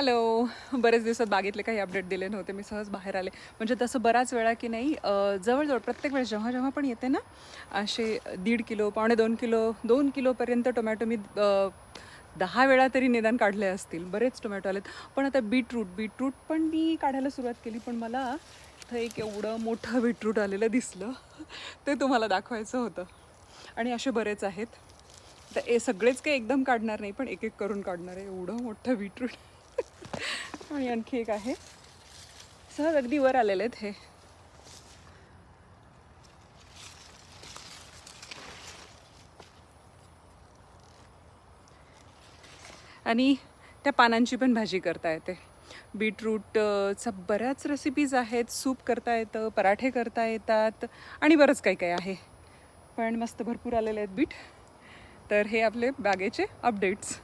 Hello बरेच दिवसात बागेतले काही अपडेट दिले नव्हते मी सहज बाहेर आले. म्हणजे तसं बराच वेळा की नाही जवळजवळ प्रत्येक वेळेस जेव्हा जेव्हा पण येते ना असे दीड किलो पावणे दोन किलो दोन किलोपर्यंत टोमॅटो मी दहा वेळा तरी निदान काढले असतील. बरेच टोमॅटो आलेत. पण आता बीटरूट बीटरूट पण मी काढायला सुरुवात केली पण मला इथं एक एवढं मोठं बीटरूट आलेलं दिसलं. ते तुम्हाला दाखवायचं होतं. आणि असे बरेच आहेत. तर हे सगळेच काही एकदम काढणार नाही पण एक एक करून काढणार आहे. एवढं मोठं बीटरूट आणि आणखी एक आहे. सहज अगदी वर आलेले आहेत हे. आणि त्या पानांची पण भाजी करता येते. बीटरूटचा बऱ्याच रेसिपीज आहेत. सूप करता येतं पराठे करता येतात आणि बरंच काही काही आहे. पण मस्त भरपूर आलेले आहेत बीट. तर हे आपले बागेचे अपडेट्स